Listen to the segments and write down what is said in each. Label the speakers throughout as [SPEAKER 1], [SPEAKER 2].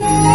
[SPEAKER 1] Thank you.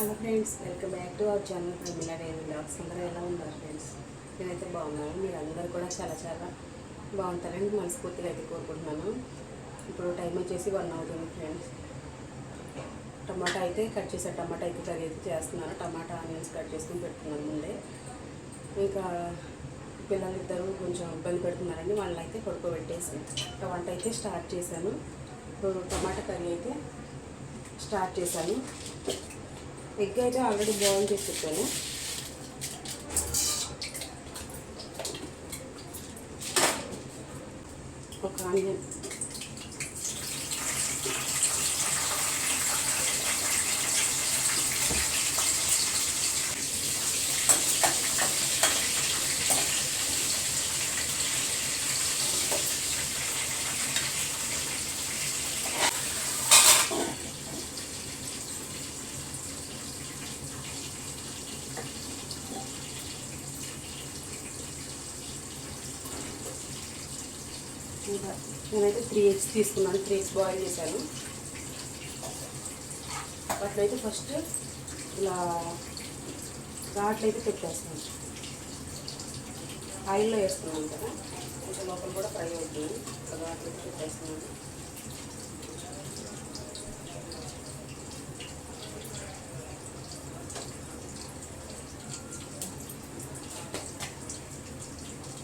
[SPEAKER 1] Hello friends welcome back to our channel Pramila diary blogs అందరూ ఎలా ఉన్నారు friends? నేనైతే బాగున్నాను. మీరు అందరూ కూడా చాలా చాలా బాగుంటారని మనస్ఫూర్తిగా అయితే కోరుకుంటున్నాను. ఇప్పుడు టైం వచ్చేసి వన్ అవుతుంది ఫ్రెండ్స్. టమాటా అయితే కట్ చేసే టమాటా అయితే కర్రీ అయితే చేస్తున్నాను. టమాటా ఆనియన్స్ కట్ చేసుకుని పెట్టుకున్నాను ముందే. ఇంకా పిల్లలిద్దరూ కొంచెం ఇబ్బంది పెడుతున్నారని వాళ్ళని అయితే పడుకోబెట్టేసి వంట అయితే స్టార్ట్ చేశాను. ఇప్పుడు టమాటా కర్రీ అయితే స్టార్ట్ చేశాను. ఎగ్ అయితే ఆల్రెడీ బాయిల్ చేసి పెట్టాను ఒక ఆనియన్. ఇంకా నేనైతే త్రీ ఎగ్స్ తీసుకున్నాను. త్రీ ఎగ్స్ బాయిల్ చేశాను. అట్లయితే ఫస్ట్ ఇలా ఘాట్లు అయితే పెట్టేస్తాను ఆయిల్లో వేస్తున్నాను కదా. కొంచెం లోపల కూడా ఫ్రై అవుతుంది. ఇలా ఘాట్లు అయితే పెట్టేస్తున్నాను.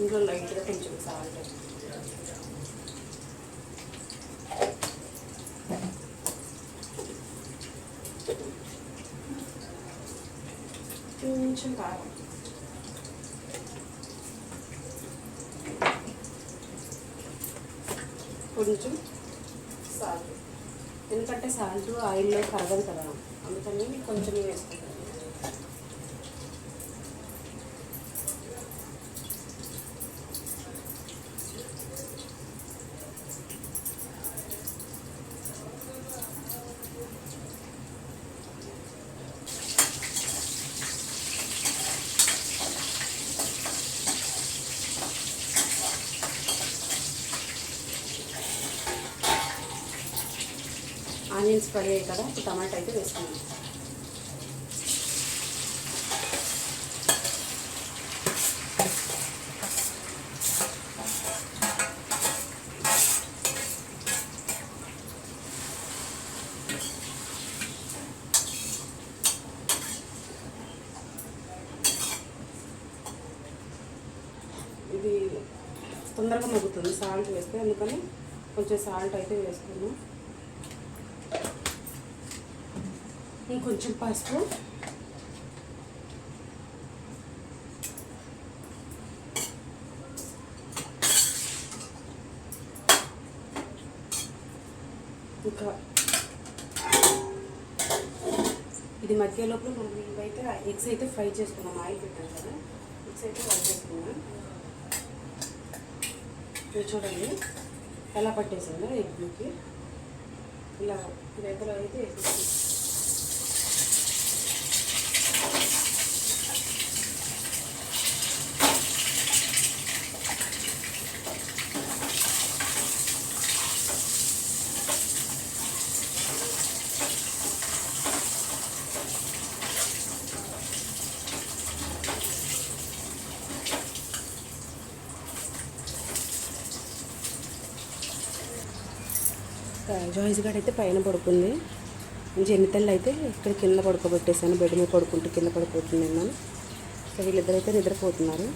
[SPEAKER 1] ఇందులో లైట్గా కొంచెం సాల్ట్ కొంచెం కారం కొంచెం సాల్ట్. ఎందుకంటే సాల్ట్ ఆయిల్లో కరగదు కదా. అందుకని కొంచెం ఆనియన్స్ ఫ్రై అయ్యాయి కదా ఇప్పుడు టమాటా అయితే వేసుకున్నాం ఇది తొందరగా మగ్గుతుంది సాల్ట్ వేస్తే అందుకని కొంచెం సాల్ట్ అయితే వేసుకున్నాం ఇంకొంచెం పసుపు. ఇంకా ఇది మధ్య లోపల మనం ఇవైతే ఎగ్స్ అయితే ఫ్రై చేసుకున్నాం ఆయిల్ పెట్టాం కదా. ఎగ్స్ అయితే ఫ్రై చేసుకున్నాం. ఇది చూడండి ఎలా పట్టేసిందో ఎగ్కి ఇలా రేపలో అయితే వేసేసి జాయిస్ గడ్ అయితే పైన పడుకుంది. జనితల్లి అయితే ఇక్కడ కింద పడుకోబెట్టేశాను. బెడ్ మీద పడుకుంటూ కింద పడిపోతుంది నేను సో వీళ్ళిద్దరు అయితే నిద్రపోతున్నారు.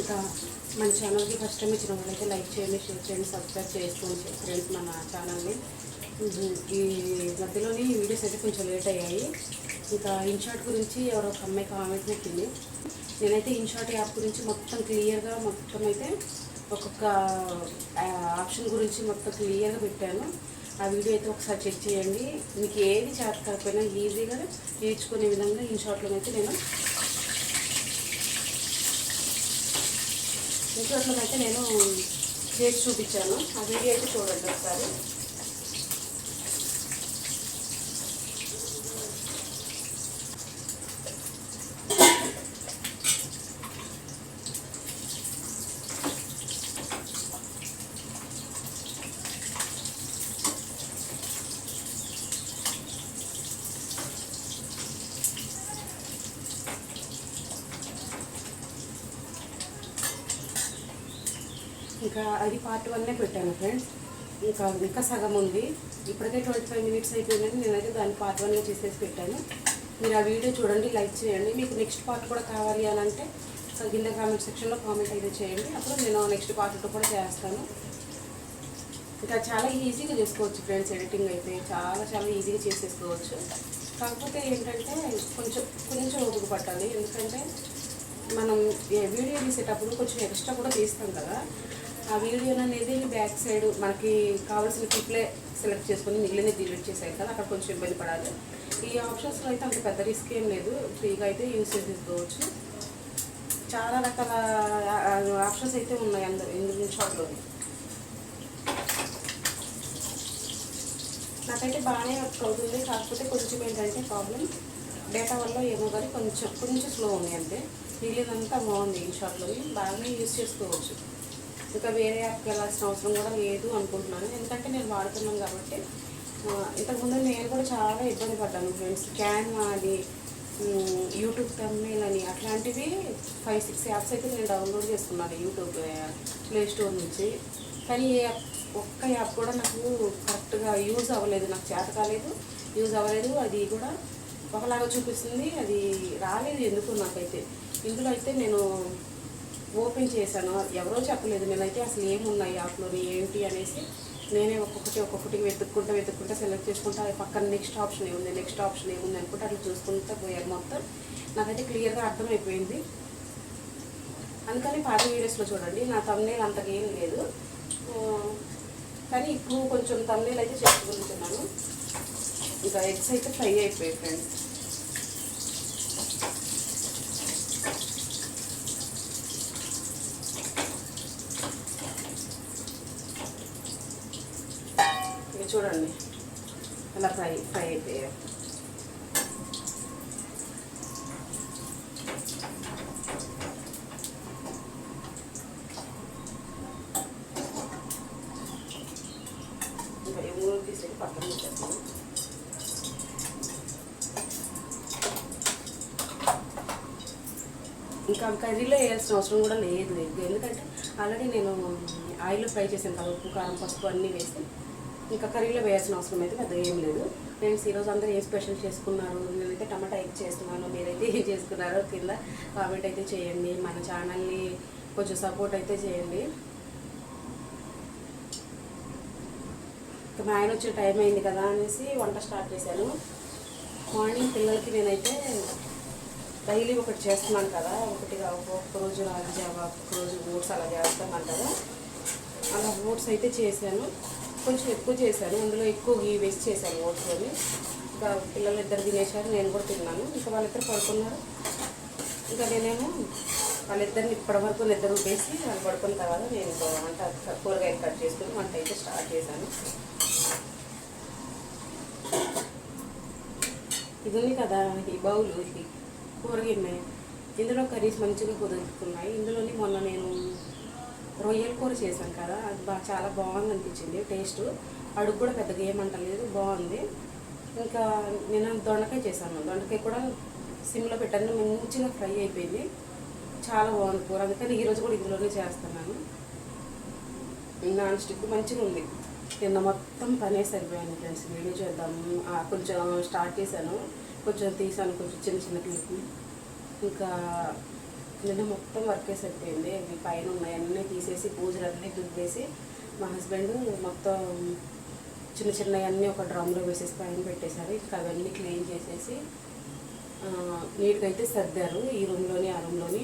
[SPEAKER 1] ఇంకా మన ఛానల్కి ఫస్ట్ టైం ఇచ్చిన వాళ్ళైతే లైక్ చేయండి షేర్ చేయండి సబ్స్క్రైబ్ చేసుకోండి ఫ్రెండ్స్ మన ఛానల్ని. ఈ మధ్యలోని వీడియోస్ అయితే కొంచెం లేట్ అయ్యాయి. ఇంకా ఇన్షార్ట్ గురించి ఎవరో ఒక అమ్మాయి కామెంట్ పెట్టింది. నేనైతే ఇన్షార్ట్ యాప్ గురించి మొత్తం క్లియర్గా మొత్తం అయితే ఒక్కొక్క ఆప్షన్ గురించి మొత్తం క్లియర్గా పెట్టాను. ఆ వీడియో అయితే ఒకసారి చెక్ చేయండి. మీకు ఏది చేత కాకపోయినా ఈజీగా నేర్చుకునే విధంగా ఇన్షాట్లో అయితే నేను ఇన్షాట్లో అయితే నేను చేసి చూపించాను. ఆ వీడియో అయితే చూడండి ఒకసారి. ఇంకా అది పార్ట్ వన్నే పెట్టాను ఫ్రెండ్స్ ఇంకా ఇంకా సగం ఉంది. ఇప్పటికే ట్వంటీ ఫైవ్ మినిట్స్ అయిపోయిందని నేనైతే దాన్ని పార్ట్ వన్గా చేసేసి పెట్టాను. మీరు ఆ వీడియో చూడండి లైక్ చేయండి. మీకు నెక్స్ట్ పార్ట్ కూడా కావాలి అని అంటే కింద కామెంట్ సెక్షన్లో కామెంట్ అయితే చేయండి. అప్పుడు నేను నెక్స్ట్ పార్ట్తో కూడా చేస్తాను. ఇంకా చాలా ఈజీగా చేసుకోవచ్చు ఫ్రెండ్స్ ఎడిటింగ్ అయితే చాలా చాలా ఈజీగా చేసేసుకోవచ్చు. కాకపోతే ఏంటంటే కొంచెం కొంచెం ఓపిక పట్టాలి ఎందుకంటే మనం వీడియో తీసేటప్పుడు కొంచెం ఎక్స్ట్రా కూడా తీస్తాం కదా. ఆ వీడియోని అనేది బ్యాక్ సైడ్ మనకి కావాల్సిన క్లిప్లే సెలెక్ట్ చేసుకొని మిగిలిన డిలీట్ చేసాయి కదా అక్కడ కొంచెం ఇబ్బంది పడాలి. ఈ ఆప్షన్స్లో అయితే అంత పెద్ద రిస్క్ ఏం లేదు. ఫ్రీగా అయితే యూస్ చేసుకోవచ్చు చాలా రకాల ఆప్షన్స్ అయితే ఉన్నాయి అందరు ఇందులో షాప్లో నాకైతే బాగానే వర్క్ అవుతుంది. కాకపోతే కొంచెం ఏంటంటే ప్రాబ్లం. డేటా వల్ల ఏమో కానీ కొంచెం కొంచెం స్లో ఉంది అంతే. మిగిలినంతా బాగుంది ఈ షాప్లో బాగానే యూస్ చేసుకోవచ్చు. ఇంకా వేరే యాప్కి వెళ్ళాల్సిన అవసరం కూడా లేదు అనుకుంటున్నాను. ఎందుకంటే నేను వాడుతున్నాను కాబట్టి ఇంతకుముందు నేను కూడా చాలా ఇబ్బంది పడ్డాను ఫ్రెండ్స్. క్యాన్ అది యూట్యూబ్ తమ్మిల్ అని అట్లాంటివి ఫైవ్ సిక్స్ యాప్స్ అయితే నేను డౌన్లోడ్ చేసుకున్నాను యూట్యూబ్ ప్లే స్టోర్ నుంచి. కానీ ఏ యాప్ ఒక్క యాప్ కూడా నాకు కరెక్ట్గా యూజ్ అవ్వలేదు. నాకు చేత కాలేదు యూజ్ అవ్వలేదు. అది కూడా ఒకలాగా చూపిస్తుంది అది రాలేదు ఎందుకు నాకైతే. ఇందులో అయితే నేను ఓపెన్ చేశాను ఎవరో చెప్పలేదు నేనైతే అసలు ఏమున్నాయి యాప్లోని ఏంటి అనేసి నేనే ఒక్కొక్కటి ఒక్కొక్కటి వెతుక్కుంటా వెతుక్కుంటా సెలెక్ట్ చేసుకుంటా అది పక్కన నెక్స్ట్ ఆప్షన్ ఏముంది నెక్స్ట్ ఆప్షన్ ఏముంది అనుకుంటే అట్లా చూసుకుంటా పోయారు మొత్తం. నాకైతే క్లియర్గా అర్థమైపోయింది. అందుకని పాత వీడియోస్లో చూడండి నా తమ్నేలు అంతగా ఏం లేదు. కానీ ఇప్పుడు కొంచెం తమ్నేలు అయితే చేసుకుంటున్నాను ఇంకా ఎగ్స్ అయితే ఫ్రై అయిపోయాయి ఫ్రెండ్స్ చూడండి. అలా ఫ్రై ఫ్రై అయిపోయాయి. ఇంకా తీసేసి పక్కన పెట్టేస్తాను. ఇంకా కర్రీలో వేయాల్సిన అవసరం కూడా లేదు. లేదు ఎందుకంటే ఆల్రెడీ నేను ఆయిల్లో ఫ్రై చేసాను కదా ఉప్పు కారం పసుపు అన్నీ వేసి ఇంకా కర్రీలో వేయాల్సిన అవసరం అయితే పెద్ద ఏం లేదు. ఫ్రెండ్స్ ఈరోజు అందరూ ఏం స్పెషల్ చేసుకున్నారు? నేనైతే టమాటా ఎగ్ చేస్తున్నాను మీరైతే ఏం చేసుకున్నారో కింద కామెంట్ అయితే చేయండి. మన ఛానల్ని కొంచెం సపోర్ట్ అయితే చేయండి. ఇంకా మా ఆయన వచ్చే టైం అయింది కదా అనేసి వంట స్టార్ట్ చేశాను. మార్నింగ్ పిల్లలకి నేనైతే డైలీ ఒకటి చేస్తున్నాను కదా. ఒకటిగా ఒక్కొక్క రోజు రాగి జావా ఒక్కొక్క రోజు ఓట్స్ అలా చేస్తాను కదా అలా ఓట్స్ అయితే చేశాను. కొంచెం ఎక్కువ చేశాను అందులో ఎక్కువ గీ వేస్ట్ చేశాను ఓట్స్లోని ఇంకా పిల్లలు ఇద్దరు తినేశారు. నేను కూడా తిన్నాను. ఇంకా వాళ్ళిద్దరు పడుకున్నారు. ఇంకా నేనేమో వాళ్ళిద్దరిని ఇప్పటి వరకు ఇద్దరు వేసి వాళ్ళు పడుకున్న తర్వాత నేను వంట కూరగాయలు కట్ చేసుకుని వంట అయితే స్టార్ట్ చేశాను. ఇది ఉంది కదా ఈ బౌలు ఇది ఇందులో కర్రీస్ మంచిగా కుదురుతున్నాయి. ఇందులోని మొన్న నేను రొయ్యల కూర చేశాను కదా అది బాగా చాలా బాగుంది అనిపించింది టేస్ట్. అడుగు కూడా పెద్దగా ఏమంటలేదు బాగుంది. ఇంకా నేను దొండకాయ చేశాను. దొండకాయ కూడా సిమ్లో పెట్టాను మంచిగా ఫ్రై అయిపోయింది. చాలా బాగుంది కూర. అందుకని ఈరోజు కూడా ఇందులోనే చేస్తున్నాను. నాన్ స్టిక్ మంచిగా ఉంది. నిన్న మొత్తం పనే సరిపోయాను ఫ్రెండ్స్. వీడియో చేద్దాము కొంచెం స్టార్ట్ చేశాను. కొంచెం తీసాను కొంచెం చిన్న చిన్న క్లిప్ ఇంకా నిన్న మొత్తం వర్క్ సరిపోయింది ఇవి పైన ఉన్నాయన్నీ తీసేసి పూజలన్నీ దుబ్బేసి మా హస్బెండ్ మొత్తం చిన్న చిన్నవన్నీ ఒక డ్రమ్లో వేసేసి పైన పెట్టేశారు. ఇంకా అవన్నీ క్లీన్ చేసేసి నీట్గా అయితే సర్దారు ఈ రూమ్లోని ఆ రూమ్లోని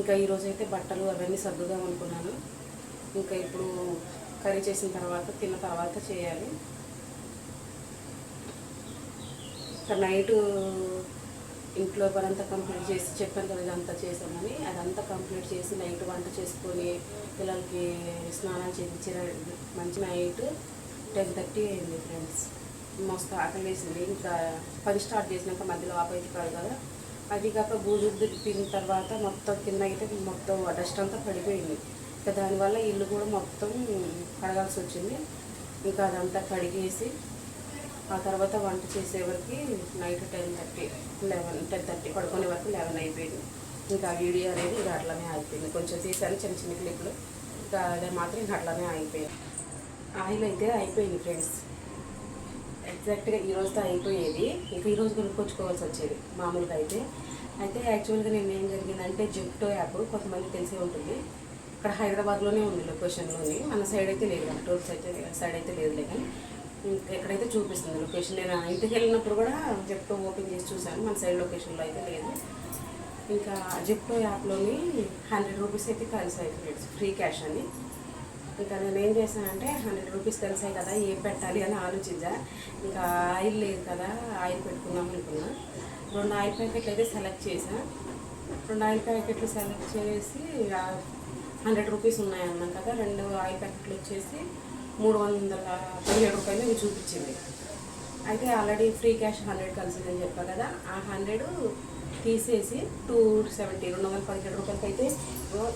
[SPEAKER 1] ఇంకా ఈరోజు అయితే బట్టలు అవన్నీ సర్దుదాం అనుకున్నాను. ఇంకా ఇప్పుడు కర్రీ చేసిన తర్వాత తిన్న తర్వాత చేయాలి. ఇంకా నైటు ఇంట్లో పనంతా కంప్లీట్ చేసి చెప్పాను కదా ఇదంతా చేసామని అదంతా కంప్లీట్ చేసి నైట్ వంట చేసుకొని పిల్లలకి స్నానం చేయించిన మంచి నైట్ టెన్ థర్టీ అయింది ఫ్రెండ్స్. మస్తు ఆకలి వేసింది. ఇంకా పని స్టార్ట్ చేసినాక మధ్యలో ఆపైతే కాదు కదా. అది కాక బూజు తర్వాత మొత్తం కింద అయితే మొత్తం డస్ట్ అంతా పడిపోయింది. ఇంకా దానివల్ల ఇల్లు కూడా మొత్తం కడగాల్సి వచ్చింది. ఇంకా అదంతా కడిగేసి ఆ తర్వాత వంట చేసేవరకు night ten thirty eleven ten thirty పడుకునే వరకు లెవెన్ అయిపోయింది. ఇంకా వీడియో అనేది ఇంకా అట్లానే అయిపోయింది కొంచెం తీసాను చిన్న చిన్న క్లిప్లు ఇంకా అదే మాత్రం ఇంకా అట్లానే అయిపోయింది ఆయిల్ అయితే అయిపోయింది ఫ్రెండ్స్. ఎగ్జాక్ట్గా ఈ రోజుతో అయిపోయేది. ఇంకా ఈ రోజు కొనుక్కొచ్చుకోవాల్సి వచ్చేది మామూలుగా అయితే. అయితే యాక్చువల్గా నేను ఏం జరిగిందంటే జిప్టో యాప్ కొంతమంది తెలిసే ఉంటుంది. ఇక్కడ హైదరాబాద్లోనే ఉంది లొకేషన్లోని మన సైడ్ అయితే లేదు టూర్స్ అయితే సైడ్ అయితే లేదు కానీ ఎక్కడైతే చూపిస్తుంది లొకేషన్ నేను ఇంటికి వెళ్ళినప్పుడు కూడా జెప్టో ఓపెన్ చేసి చూశాను. మన సైడ్ లొకేషన్లో అయితే లేదు. ఇంకా జెప్టో యాప్లోని హండ్రెడ్ రూపీస్ అయితే కలిసి అయితే ఫ్రీ క్యాష్ అని. ఇంకా నేను ఏం చేశానంటే హండ్రెడ్ రూపీస్ కలిసాయి కదా ఏం పెట్టాలి అని ఆలోచించా. ఇంకా ఆయిల్ లేదు కదా ఆయిల్ పెట్టుకుందాం అనుకున్నా. రెండు ఆయిల్ ప్యాకెట్లు అయితే సెలెక్ట్ చేసా రెండు ఆయిల్ ప్యాకెట్లు సెలెక్ట్ చేసి హండ్రెడ్ రూపీస్ ఉన్నాయన్నాం కదా రెండు ఆయిల్ ప్యాకెట్లు వచ్చేసి మూడు వందల పదిహేడు రూపాయలు ఇవి చూపించింది. అయితే ఆల్రెడీ ఫ్రీ క్యాష్ హండ్రెడ్ కలిసిందని చెప్పా కదా ఆ హండ్రెడ్ తీసేసి టూ సెవెంటీ రెండు వందల పదిహేడు రూపాయలకి అయితే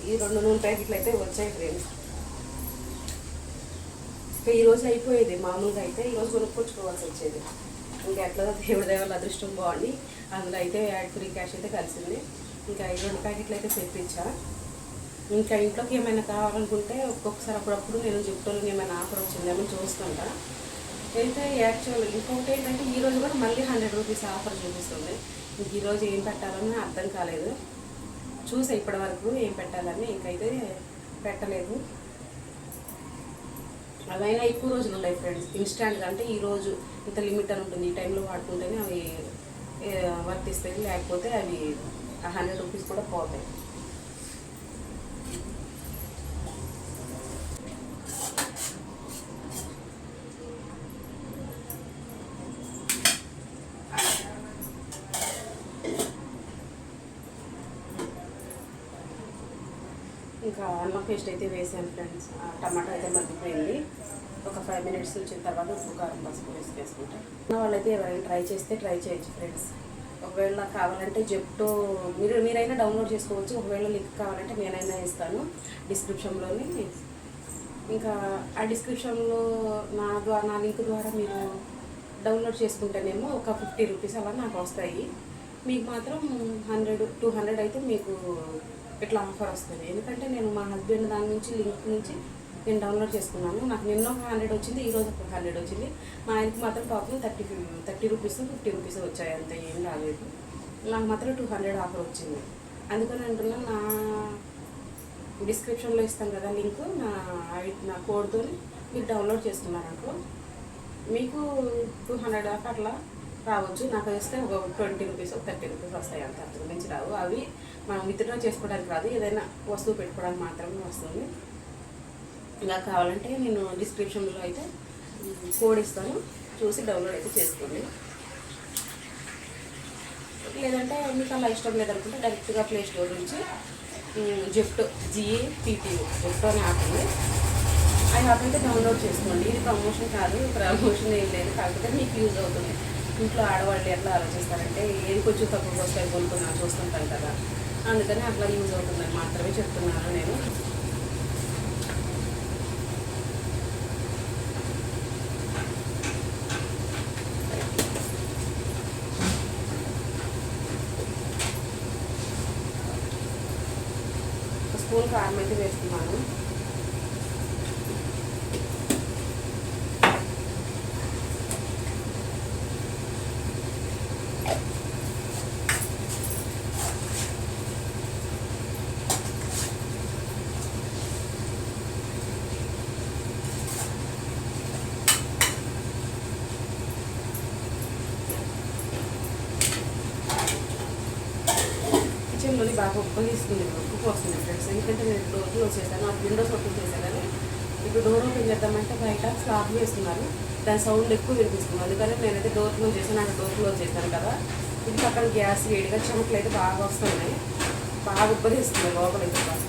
[SPEAKER 1] ఈ రెండు నూనె ప్యాకెట్లు అయితే వచ్చాయి ఫ్రెండ్స్ ఇంకా ఈరోజు అయిపోయేది మామూలుగా అయితే ఈరోజు కొనుక్కొచ్చుకోవాల్సి వచ్చేది. ఇంకా ఎట్లా దేవుడి దేవాల అదృష్టం బాగుండి అందులో అయితే యాడ్ ఫ్రీ క్యాష్ అయితే కలిసింది. ఇంకా ఈ రెండు ప్యాకెట్లు అయితే తెప్పించా. ఇంకా ఇంట్లోకి ఏమైనా కావాలనుకుంటే ఒక్కొక్కసారి అప్పుడప్పుడు నేను జిప్టోలో ఏమైనా ఆఫర్ వచ్చిందేమో చూస్తుంటా. అయితే యాక్చువల్ ఇంకొకటి ఏంటంటే ఈ రోజు కూడా మళ్ళీ హండ్రెడ్ రూపీస్ ఆఫర్ చూపిస్తుంది. ఇంక ఈరోజు ఏం పెట్టాలని అర్థం కాలేదు. చూసా ఇప్పటి వరకు ఏం పెట్టాలని ఇంకైతే పెట్టలేదు. అవైనా ఎక్కువ రోజులు ఉన్నాయి ఫ్రెండ్స్ ఇన్స్టాంట్గా అంటే ఈరోజు ఇంత లిమిట్ అని ఉంటుంది ఈ టైంలో వాడుకుంటేనే అవి వర్తిస్తాయి లేకపోతే అవి ఆ హండ్రెడ్ రూపీస్ కూడా పోతాయి ఇంకా అల్లం పేస్ట్ అయితే వేసాను ఫ్రెండ్స్. ఆ టమాటా అయితే మగ్గిపోయింది. ఒక ఫైవ్ మినిట్స్ వచ్చిన తర్వాత ఉప్పు కారం పసుపు వేసి వేసుకుంటాం. ఉన్న వాళ్ళైతే ఎవరైనా ట్రై చేస్తే ట్రై చేయొచ్చు ఫ్రెండ్స్. ఒకవేళ కావాలంటే జెప్టో మీరు మీరైనా డౌన్లోడ్ చేసుకోవచ్చు. ఒకవేళ లింక్ కావాలంటే నేనైనా ఇస్తాను డిస్క్రిప్షన్లోని. ఇంకా ఆ డిస్క్రిప్షన్లో నా ద్వారా నా లింక్ ద్వారా మీరు డౌన్లోడ్ చేసుకుంటేనేమో ఒక ఫిఫ్టీ రూపీస్ అలా నాకు వస్తాయి. మీకు మాత్రం హండ్రెడ్ టూ హండ్రెడ్ అయితే మీకు ఇట్లా ఆఫర్ వస్తుంది. ఎందుకంటే నేను మా హస్బెండ్ దాని నుంచి లింక్ నుంచి నేను డౌన్లోడ్ చేసుకున్నాను. నాకు నిన్న ఒక హండ్రెడ్ వచ్చింది ఈరోజు ఒక హండ్రెడ్ వచ్చింది. మా ఆయనకి మాత్రం పాపం thirty thirty rupees fifty rupees వచ్చాయి అంత ఏం రాలేదు. నాకు మాత్రం టూ హండ్రెడ్ ఆఫర్ వచ్చింది. అందుకని అంటున్నా నా డిస్క్రిప్షన్లో ఇస్తాను కదా లింక్ నా నా కోడ్తో మీరు డౌన్లోడ్ చేసుకున్నారనుకో మీకు టూ హండ్రెడ్ దాకా అట్లా రావచ్చు. నాకు వేస్తే ఒక ట్వంటీ రూపీస్ ఒక థర్టీ రూపీస్ వస్తాయి అంత అంతకు మించి రావు. అవి మనం విత్డ్రా చేసుకోవడానికి రాదు. ఏదైనా వస్తువు పెట్టుకోవడానికి మాత్రమే వస్తుంది. ఇలా కావాలంటే నేను డిస్క్రిప్షన్లో అయితే కోడ్ ఇస్తాను. చూసి డౌన్లోడ్ అయితే చేసుకోండి. లేదంటే మీకు అలా ఇష్టం లేదనుకుంటే డైరెక్ట్గా ప్లే స్టోర్ నుంచి జిఫ్ట్ జిఏ జిఫ్ట్ జెప్టో అని యాప్ ఉంది. ఆ యాప్ అయితే డౌన్లోడ్ చేసుకోండి. ఇది ప్రమోషన్ కాదు. ప్రమోషన్ ఏం లేదు. కాకపోతే మీకు యూజ్ అవుతుంది. ఇంట్లో ఆడవాళ్ళు ఎట్లా ఆలోచిస్తారంటే ఏది కొంచెం తక్కువ వస్తాయి కొనుక్కున్నాను చూస్తుంటాను కదా. అందుకని అట్లా యూజ్ అవుతుందని మాత్రమే చెప్తున్నాను నేను. స్కూల్ ఆమె అయితే వేస్తున్నాను. కిచెన్లోని బాగా ఉప్పు వస్తుంది ఫ్రెండ్స్ ఎందుకంటే నేను డోర్ క్లోజ్ చేశాను అది విండోస్ ఓపెన్ చేశాను ఇప్పుడు డోర్ ఓపెన్ చేద్దామంటే బయట స్లాబ్ వేస్తున్నారు దాని సౌండ్ ఎక్కువ వినిపిస్తుంది. అందుకని నేనైతే డోర్ క్లోజ్ చేశాను అక్కడ డోర్ క్లోజ్ చేశాను కదా. ఇంకా అక్కడ గ్యాస్ వేడిగా చెమటలు అయితే బాగా వస్తున్నాయి. బాగా ఉబ్బరిస్తుంది లోపలైతే బాగా.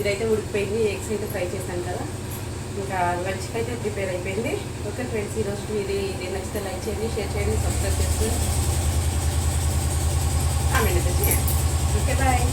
[SPEAKER 1] ఇదైతే ఉడికిపోయింది ఎగ్స్ అయితే ఫ్రై చేశాను కదా. ఇంకా లంచ్కి అయితే ప్రిపేర్ అయిపోయింది. ఓకే ఫ్రెండ్స్ ఈరోజు ఇది ఇది నచ్చితే లైక్ చేయండి షేర్ చేయండి సబ్స్క్రైబ్ చేయండి కామెంట్ అయితే చేయండి. Okay bye.